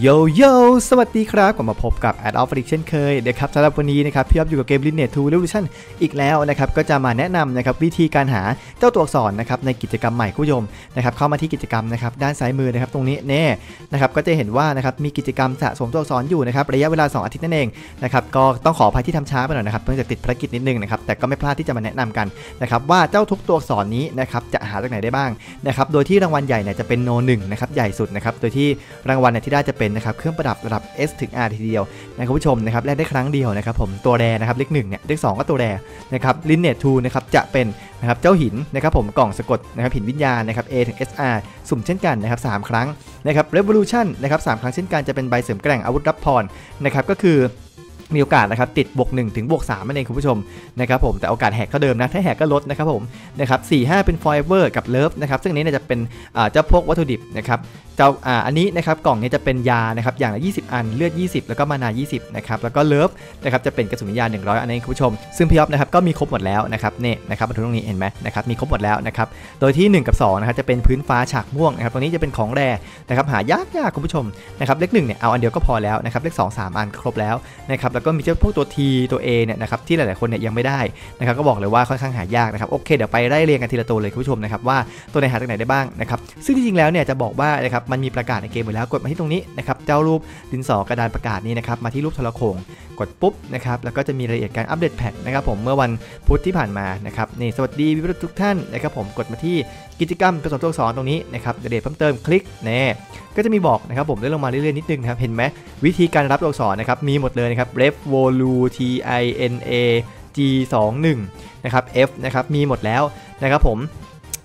โยโย่สวัสดีครับกลับมาพบกับ Ad of Addict เช่นเคยนะครับสำหรับวันนี้นะครับพี่อ๊อฟอยู่กับเกม Lineage 2 Revolution อีกแล้วนะครับก็จะมาแนะนำนะครับวิธีการหาเจ้าตัวอักษรนะครับในกิจกรรมใหม่คุณผู้ชมนะครับเข้ามาที่กิจกรรมนะครับด้านซ้ายมือนะครับตรงนี้แน่นะครับก็จะเห็นว่านะครับมีกิจกรรมสะสมตัวอักษรอยู่นะครับระยะเวลา 2 อาทิตย์นั่นเองนะครับก็ต้องขออภัยที่ทำช้าไปหน่อยนะครับเนื่องจากติดภารกิจนิดนึงนะครับแต่ก็ไม่พลาดที่จะมาแนะนำกันนะครับว่าเจ้าทุกตัวอักษรนี้นะครับจะหาจากไหนได้บ้างนะครับโดยที่รางวัลใหญ่เนี่ยจะเป็นโนหนึ่งนะครับใหญ่สุดนะครับโดยที่รางวัลเนี่ยที่ได้จะเป็นนะครับเครื่องประดับระดับ S ถึง R ทีเดียวนะคุณผู้ชมนะครับแลกได้ครั้งเดียวนะครับผมตัวแรนะครับเลขหนึ่งเนี่ยเลขสองก็ตัวแรนะครับลินเนตทูนะครับจะเป็นนะครับเจ้าหินนะครับผมกล่องสะกดนะครับหินวิญญาณนะครับ A ถึง SR สุ่มเช่นกันนะครับสครั้งนะครับ Revolution นะครับสครั้งเช่นกันจะเป็นใบเสริมแกร่งอาวุธรับพรนะครับก็คือ มีโอกาสนะครับติดบวก1ถึงบวก3นั่นเองคุณผู้ชมนะครับผมแต่โอกาสแหกเท่าเดิมนะถ้าแหกก็ลดนะครับผมนะครับสี่ห้าเป็น Forever กับ Love นะครับซึ่งนี้เนี่ยจะเป็นเจ้าพวกวัตถุดิบนะครับเจ้าอันนี้นะครับกล่องนี้จะเป็นยานะครับอย่างละ 20 อันเลือด 20 แล้วก็มานา 20นะครับแล้วก็เลิฟนะครับจะเป็นกระสุนวิญญา100 อันนี้คุณผู้ชม ซึ่งพี่อ๊อฟนะครับก็มีครบหมดแล้วนะครับเนี่ยนะครับมาถึงตรงนี้เห็นไหมนะครับมีครบหมดแล้วนะครับโดยที่ 1 กับ2นะครับจะเป็นพื้นฟ้าฉากม่วงนะครับตรงนี้จะเป็นของแร่นะครับหายากยากคุณผู้ชมนะครับเลขหนึ่งเนี่ยเอาอันเดียวก็พอแล้วนะครับเลข2 3 อันครบแล้วนะครับแล้วก็มีเจ้าพวกตัว T ตัว A เนี่ยนะครับที่หลายๆคนเนี่ยยังไม่ได้นะครับก็บอกเลยว่าค่อนข้างหายากนะครับโอเคเดี๋ยวไปไล่เรียงกันทีละตัวเลยคุณผู้ชมนะครับว่าตัวไหนหาจากไหนได้บ้างนะครับซึ่งจริงๆแล้วเนี่ยจะบอกว่านะครับมันมีประกาศในเกมไปแล้วกดมาที่ตรงนี้นะครับเจ้ารูปดินสอกระดานประกาศนี้นะครับมาที่รูปโทรโขงกดปุ๊บนะครับแล้วก็จะมีรายละเอียดการอัปเดตแพทนะครับผมเมื่อวันพุธที่ผ่านมานะครับนี่สวัสดีวิวทุกท่านนะครับผมกดมาที่กิจกรรมผสมตัวอักษรตรงนี้นะครับเดี๋ยวเพิ่มเติมคลิกแน่ก็จะมีบอกนะครับผมได้ลงมาเรื่อยๆนิดนึงครับเห็นไหมวิธีการรับตัวอักษรนะครับมีหมดเลยนะครับ F volu t i n a g 2 1นะครับ f นะครับมีหมดแล้วนะครับผม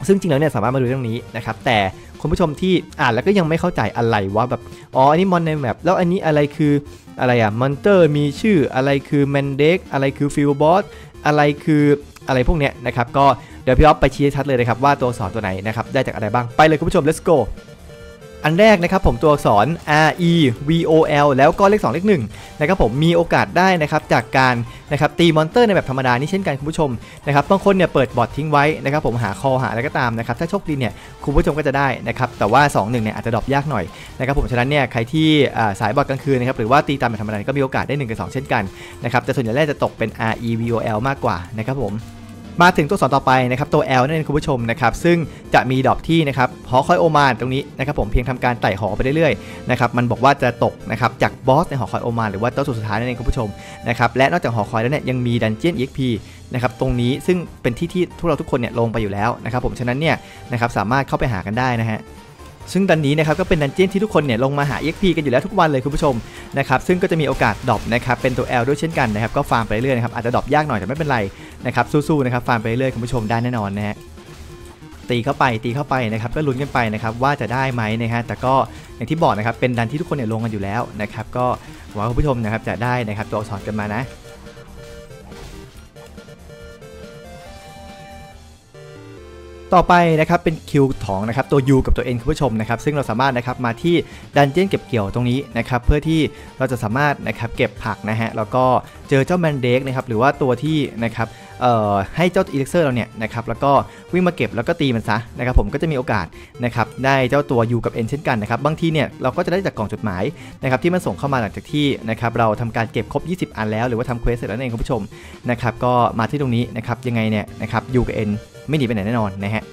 ซึ่งจริงแล้วเนี่ยสามารถมาดูตรงนี้นะครับแต่คุณผู้ชมที่อ่านแล้วก็ยังไม่เข้าใจอะไรว่าแบบอ๋ออันนี้มอนในแมปแล้วอันนี้อะไรคืออะไรอะมอนเตอร์มีชื่ออะไรคือแมนเด็กอะไรคือฟิลบอสอะไรคืออะไรพวกเนี้ยนะครับก็เดี๋ยวพี่อ๊อฟไปชี้ชัดเลยนะครับว่าตัวสอนตัวไหนนะครับได้จากอะไรบ้างไปเลยคุณผู้ชม let's go อันแรกนะครับผมตัวอักษร R E V O L แล้วก็เลข 2 เลข1นะครับผมมีโอกาสได้นะครับจากการนะครับตีมอนเตอร์ในแบบธรรมดานี่เช่นกันคุณผู้ชมนะครับบางคนเนี่ยเปิดบอททิ้งไว้นะครับผมหาคอหาอะไรก็ตามนะครับถ้าโชคดีเนี่ยคุณผู้ชมก็จะได้นะครับแต่ว่า 2 1เนี่ยอาจจะดรอปยากหน่อยนะครับผมฉะนั้นเนี่ยใครที่สายบอทกลางคืนนะครับหรือว่าตีตามแบบธรรมดาก็มีโอกาสได้1กับ2เช่นกันนะครับแต่ส่วนใหญ่แรกจะตกเป็น R E V O L มากกว่านะครับผม มาถึงตัวสอนต่อไปนะครับตัว L นั่นเองคุณผู้ชมนะครับซึ่งจะมีดอกที่นะครับหอคอยโอมานตรงนี้นะครับผมเพียงทำการไต่หอไปเรื่อยๆนะครับมันบอกว่าจะตกนะครับจากบอสในหอคอยโอมานหรือว่าตัวสุดท้ายนั่นเองคุณผู้ชมนะครับและนอกจากหอคอยแล้วเนี่ยยังมีดันเจียน EXP นะครับตรงนี้ซึ่งเป็นที่ที่ทุกเราทุกคนเนี่ยลงไปอยู่แล้วนะครับผมฉะนั้นเนี่ยนะครับสามารถเข้าไปหากันได้นะฮะ ซึ่งดันนี้นะครับก็เป็นดันเจี้ยนที่ทุกคนเนี่ยลงมาหา EXP กันอยู่แล้วทุกวันเลยคุณผู้ชมนะครับซึ่งก็จะมีโอกาสดรอปนะครับเป็นตัว L ด้วยเช่นกันนะครับก็ฟาร์มไปเรื่อยนะครับอาจจะดรอปยากหน่อยแต่ไม่เป็นไรนะครับสู้ๆนะครับฟาร์มไปเรื่อยคุณผู้ชมได้แน่นอนนะฮะตีเข้าไปตีเข้าไปนะครับก็ลุ้นกันไปนะครับว่าจะได้ไหมนะฮะแต่ก็อย่างที่บอกนะครับเป็นดันที่ทุกคนเนี่ยลงกันอยู่แล้วนะครับก็หวังว่าคุณผู้ชมนะครับจะได้นะครับตัวอักษรกันมานะ ต่อไปนะครับเป็นคิวของนะครับตัว U กับตัว N คุณผู้ชมนะครับซึ่งเราสามารถนะครับมาที่ดันเจี้ยนเก็บเกี่ยวตรงนี้นะครับเพื่อที่เราจะสามารถนะครับเก็บผักนะฮะแล้วก็เจอเจ้าแมนเด็กนะครับหรือว่าตัวที่นะครับ ให้เจ้าอีเล็กเซอร์เราเนี่ยนะครับแล้วก็วิ่งมาเก็บแล้วก็ตีมันซะนะครับผมก็จะมีโอกาสนะครับได้เจ้าตัว U กับ N เช่นกันนะครับบางทีเนี่ยเราก็จะได้จากกล่องจดหมายนะครับที่มันส่งเข้ามาหลังจากที่นะครับเราทำการเก็บครบ 20 อันแล้วหรือว่าทำเควสเสร็จแล้วเองคุณผู้ชมนะครับก็มาที่ตรงนี้นะครับยังไงเนี่ยนะครับ U กับ N ไม่หนีไปไหนแน่นอนนะฮะ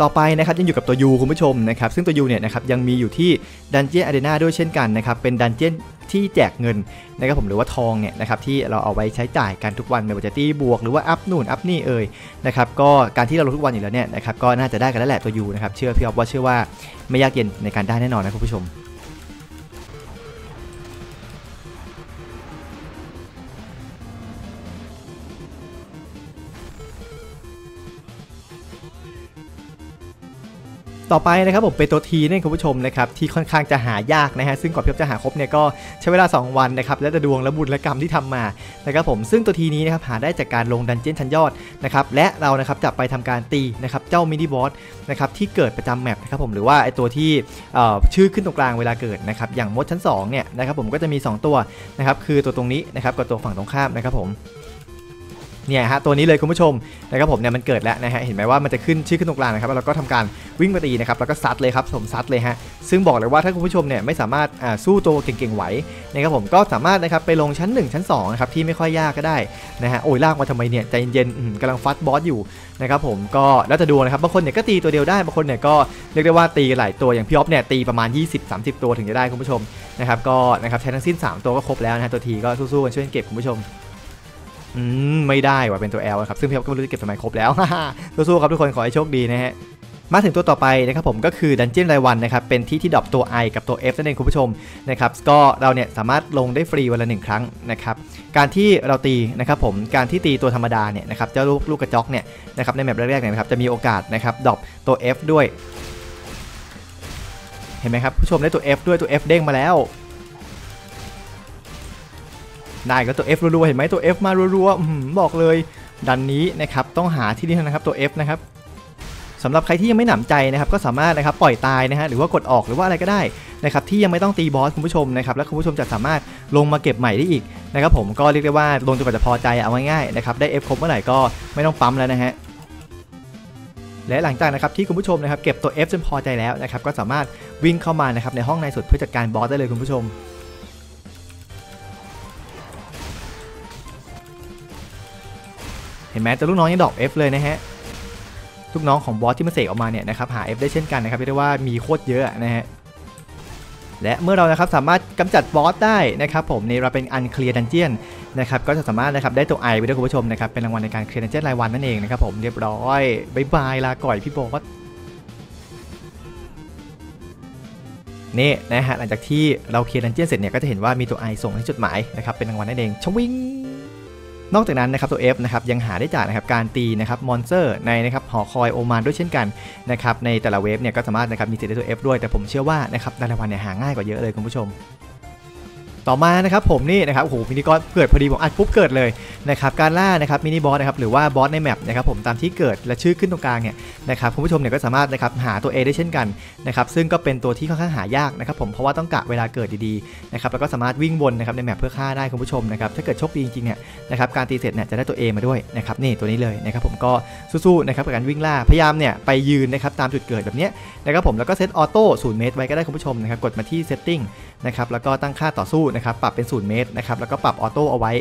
ต่อไปนะครับยังอยู่กับตัวยูคุณผู้ชมนะครับซึ่งตัวยูเนี่ยนะครับยังมีอยู่ที่ดันเจียนอารีนาด้วยเช่นกันนะครับเป็นดันเจียน ที่แจกเงินนะครับผมหรือว่าทองเนี่ยนะครับที่เราเอาไว้ใช้จ่ายกันทุกวันไม่ว่าจะตีบวกหรือว่าอัพนู่นอัพนี่เอ่ยนะครับก็การที่เราลงทุกวันอยู่แล้วเนี่ยนะครับก็น่าจะได้กันแล้วแหละตัวยูนะครับเชื่อพี่อ๊อฟว่าเชื่อว่าไม่ยากเย็นในการได้แน่นอนนะคุณผู้ชม ต่อไปนะครับผมเป็นตัวทีนี่คุณผู้ชมนะครับที่ค่อนข้างจะหายากนะฮะซึ่งก่อนพี่จะหาครบเนี่ยก็ใช้เวลา 2 วันนะครับและจะดวงและบุญและกรรมที่ทำมานะครับผมซึ่งตัวทีนี้นะครับหาได้จากการลงดันเจี้ยนชั้นยอดนะครับและเรานะครับจะไปทำการตีนะครับเจ้ามินิบอสนะครับที่เกิดประจำแมปนะครับผมหรือว่าไอตัวที่ชื่อขึ้นตรงกลางเวลาเกิดนะครับอย่างมดชั้น2เนี่ยนะครับผมก็จะมี 2 ตัวนะครับคือตัวตรงนี้นะครับกับตัวฝั่งตรงข้ามนะครับผม เนี่ยฮะตัวนี้เลยคุณผู้ชมนะครับผมเนี่ยมันเกิดแล้วนะฮะเห็นไหมว่ามันจะขึ้นชื่อขึ้นตรงกลางนะครับแล้วเราก็ทำการวิ่งไปตีนะครับแล้วก็ซัดเลยครับผมซัดเลยฮะซึ่งบอกเลยว่าถ้าคุณผู้ชมเนี่ยไม่สามารถสู้ตัวเก่งๆไหวนะครับผมก็สามารถนะครับไปลงชั้น 1 ชั้น2นะครับที่ไม่ค่อยยากก็ได้นะฮะโอ้ยลากมาทำไมเนี่ยใจเย็นๆกำลังฟัดบอสอยู่นะครับผมก็แล้วจะดูนะครับบางคนเนี่ยก็ตีตัวเดียวได้บางคนเนี่ยก็เรียกได้ว่าตีหลายตัวอย่างพี่อ๊อฟเนี่ยตีประมาณ 20-30 ตัวถึงจะได้คุณผู้ชมนะครับก็นะครับใช้ทั้งสิ้น 3 ตัวก็ครบแล้วนะฮะตัวทีก็สู้ๆกันช่วยเก็บคุณผู้ชม อืมไม่ได้ว่ะเป็นตัว L ครับซึ่งพี่อ๊อฟก็ไม่รู้จะเก็บทำไมครบแล้วสู้ๆครับทุกคนขอให้โชคดีนะฮะมาถึงตัวต่อไปนะครับผมก็คือดันเจี้ยนรายวันนะครับเป็นที่ที่ดรอปตัว I กับตัว F นั่นเองคุณผู้ชมนะครับก็เราเนี่ยสามารถลงได้ฟรีวันละหนึ่งครั้งนะครับการที่เราตีนะครับผมการที่ตีตัวธรรมดาเนี่ยนะครับเจ้าลูกลูกกระจอกเนี่ยนะครับในแมปแรกๆเนี่ยนะครับจะมีโอกาสนะครับดรอปตัว F ด้วย เห็นไหมครับผู้ชมได้ตัว F ด้วยตัว F เด้งมาแล้ว ได้ก็ตัว F รัวๆเห็นไหมตัว F มารัวๆบอกเลยดันนี้นะครับต้องหาที่นี่นะครับตัว F นะครับสำหรับใครที่ยังไม่หนำใจนะครับก็สามารถนะครับปล่อยตายนะฮะหรือว่ากดออกหรือว่าอะไรก็ได้นะครับที่ยังไม่ต้องตีบอสคุณผู้ชมนะครับแล้วคุณผู้ชมจะสามารถลงมาเก็บใหม่ได้อีกนะครับผมก็เรียกได้ว่าลงจนกว่าจะพอใจเอาง่ายๆนะครับได้ F ครบเมื่อไหร่ก็ไม่ต้องปั๊มแล้วนะฮะและหลังจากนะครับที่คุณผู้ชมนะครับเก็บตัว F จนพอใจแล้วนะครับก็สามารถวิ่งเข้ามานะครับในห้องในสุดเพื่อจัดการบอสได้เลยคุณผู้ชม ห็นไหมแตัวลูกน้องยังดอก F เลยนะฮะลูกน้องของบอสที่มาเสกออกมาเนี่ยนะครับหา F ได้เช่นกันนะครับเรียกได้ว่ามีโคตรเยอะนะฮะและเมื่อเรานะครับสามารถกำจัดบอสได้นะครับผมในเราเป็นอันเคลียร์ดันเจียนนะครับก็จะสามารถนะครับได้ตัวไอไปด้วยคุณผู้ชมนะครับเป็นรางวัลในการเคลียร์ดันเจียนรายวันนั่นเองนะครับผมเรียบร้อยบายบายลาก่อยพี่บอสนี่นะฮะหลังจากที่เราเคลียร์ดันเจียนเสร็จเนี่ยก็จะเห็นว่ามีตัวไอส่งที่จุดหมายนะครับเป็นรางวัลนั่นเองชวิง นอกจากนั้นนะครับตัว F นะครับยังหาได้จากนะครับการตีนะครับมอนสเตอร์ในนะครับหอคอยโอมานด้วยเช่นกันนะครับในแต่ละเวฟเนี่ยก็สามารถนะครับมีสิทธิ์ได้ตัว F ด้วยแต่ผมเชื่อว่านะครับดารางวัลเนี่ยหาง่ายกว่าเยอะเลยคุณผู้ชม ต่อมานะครับผมนี่นะครับโอ้โหมินิกอสเกิดพอดีผมอัดปุ๊บเกิดเลยนะครับการล่านะครับมินิบอสนะครับหรือว่าบอสในแมปนะครับผมตามที่เกิดและชื่อขึ้นตรงกลางเนี่ยนะครับคุณผู้ชมเนี่ยก็สามารถนะครับหาตัว A ได้เช่นกันนะครับซึ่งก็เป็นตัวที่ค่อนข้างหายากนะครับผมเพราะว่าต้องกะเวลาเกิดดีๆนะครับแล้วก็สามารถวิ่งวนนะครับในแมปเพื่อฆ่าได้คุณผู้ชมนะครับถ้าเกิดโชคดีจริงๆเนี่ยนะครับการตีเสร็จเนี่ยจะได้ตัว A มาด้วยนะครับนี่ตัวนี้เลยนะครับผมก็สู้ๆนะครับกับการวิ่งล่าพยายามเนี่ยไปยืนนะครับตามจุดเกิดแบบนี้นะครับผมแล้วก็เซตออโต้ศูนย์เมตรไว้ก็ได้คุณผู้ชมนะครับกดมาที่เซตติ้งนะครับแล้วก็ตั้งค่าต่อสู้นะครับปรับเป็นศูนย์เมตรนะครับแล้วก็ปรับออโต้เอาไว้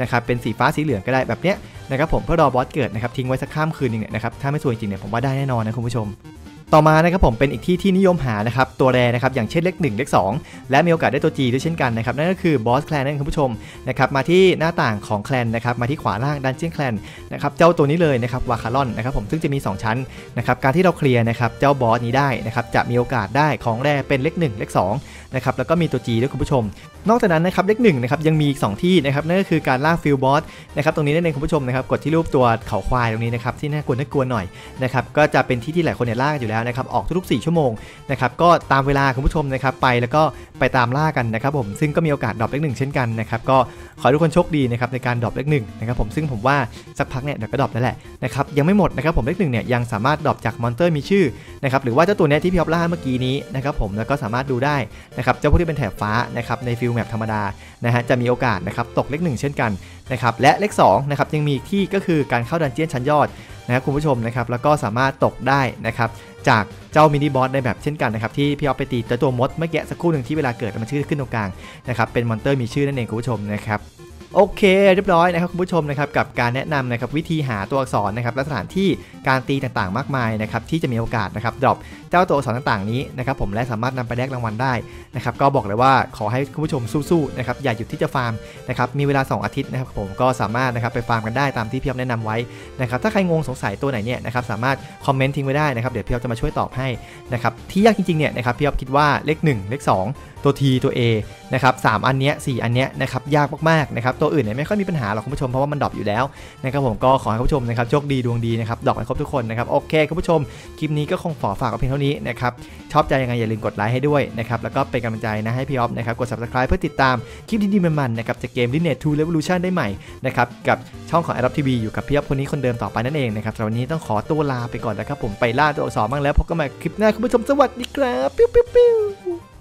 นะครับเป็นสีฟ้าสีเหลืองก็ได้แบบเนี้ยนะครับผมเพื่อรอบอสเกิดนะครับทิ้งไว้สักข้ามคืนนึงเนี่ยนะครับถ้าไม่สวยจริงเนี่ยผมว่าได้แน่นอนนะคุณผู้ชม ต่อมานะครับผมเป็นอีกที่ที่นิยมหานะครับตัวแรนะครับอย่างเช่นเลข1เลข2 และมีโอกาสได้ตัว G ด้วยเช่นกันนะครับนั่นก็คือบอสแคลนนั่นคุณผู้ชมนะครับมาที่หน้าต่างของแคลนนะครับมาที่ขวาล่างดันเจียนแคลนนะครับเจ้าตัวนี้เลยนะครับวาคารอนนะครับผมซึ่งจะมี 2 ชั้นนะครับการที่เราเคลียร์นะครับเจ้าบอสนี้ได้นะครับจะมีโอกาสได้ของแร่เป็นเลข1เลข2นะครับแล้วก็มีตัว G ด้วยคุณผู้ชม นอกจากนั้นนะครับเลข1นะครับยังมีอีก 2 ที่นะครับนั่นก็คือการล่าฟิลบอสนะครับตรงนี้นั่นเองคุณผู้ชมนะครับกดที่รูปตัวเขาควายตรงนี้นะครับที่น่ากลัวน่ากลัวหน่อยนะครับก็จะเป็นที่ที่หลายคนเนี่ยล่ากันอยู่แล้วนะครับออกทุกๆ4ชั่วโมงนะครับก็ตามเวลาคุณผู้ชมนะครับไปแล้วก็ไปตามล่ากันนะครับผมซึ่งก็มีโอกาสดรอปเลขหนึ่งเช่นกันนะครับก็ขอให้ทุกคนโชคดีนะครับในการดรอปเลขหนึ่งนะครับผมซึ่งผมว่าสักพักเนี่ยเดี๋ยวก็ดรอปแล้วแหละนะครับยังไม่หมดนะครับผมเลขหนึ่งเนี่ยยังสามารถดรอปจากมอนเตอร์มีชื่อนะครับหรือว่าเจ้าตัวเนี้ยที่พี่อ๊อฟล่าเมื่อกี้นี้นะครับผมแล้วก็สามารถดูได้นะครับเจ้าพวกที่เป็นแถบฟ้านะครับในฟิลแมปธรรมดานะฮะจะมีโอกาสนะครับตกเลขหนึ่งเช่นกันนะครับและเลข2นะครับยังมีที่ก็คือการเข้าดันเจียนชั้นยอด นะครับคุณผู้ชมนะครับแล้วก็สามารถตกได้นะครับจากเจ้ามินิบอสในแบบเช่นกันนะครับที่พี่ออฟไปตีตัวตัวมดเมื่อกี้สักครู่หนึ่งที่เวลาเกิดมันชื่อขึ้นตรงกลางนะครับเป็นมอนเตอร์มีชื่อนั่นเองคุณผู้ชมนะครับ โอเคเรียบร้อยนะครับคุณผู้ชมนะครับกับการแนะนำนะครับวิธีหาตัวอักษรนะครับและสถานที่การตีต่างๆ มากมายนะครับที่จะมีโอกาสนะครับดรอปเจ้าตัวอักษรต่างๆนี้นะครับผมและสามารถนำไปแลกรางวัลได้นะครับก็บอกเลยว่าขอให้คุณผู้ชมสู้ๆนะครับอย่าหยุดที่จะฟาร์มนะครับมีเวลา 2 อาทิตย์นะครับผมก็สามารถนะครับไปฟาร์มกันได้ตามที่พี่ออฟแนะนำไว้นะครับถ้าใครงงสงสัยตัวไหนเนี่ยนะครับสามารถคอมเมนต์ทิ้งไว้ได้นะครับเดี๋ยวพี่ออฟจะมาช่วยตอบให้นะครับที่ยากจริงๆเนี่ยนะครับพี่ออฟคิดว่าเลข1เลข2 ตัว T ตัว A นะครับสอันเนี้ยสอันเนี้ยนะครับยากมากๆนะครับตัวอื่นเนี่ยไม่ค่อยมีปัญหาหรอกคุณผู้ชมเพราะว่ามันดรอปอยู่แล้วนะครับผมก็ขอให้คุณผู้ชมนะครับโชคดีดวงดีนะครับดรอปให้ครบทุกคนนะครับโอเคคุณผู้ชมคลิปนี้ก็คงขอฝากเอาเพียงเท่านี้นะครับชอบใจยังไงอย่าลืมกดไลค์ให้ด้วยนะครับแล้วก็เป็นกำลังใจนะให้พี่ออฟนะครับกด subscribe เพื่อติดตามคลิปดีๆมันๆนะครับจากเกม l i n e t 2 Revolution ได้ใหม่นะครับกับช่องของ Adopt TV อยู่กับพี่ออฟคนนี้คนเดิมต่อไปนั่นเองนะครับสำหรับวันนี้ต้องขอตัวลาไปก่อนนะครับผมไปล่าตัวอักษรบ้างแล้วพบกันใหม่คลิปหน้าคุณผู้ชมสวัสดีครับปิ้วปิ้วปิ้ว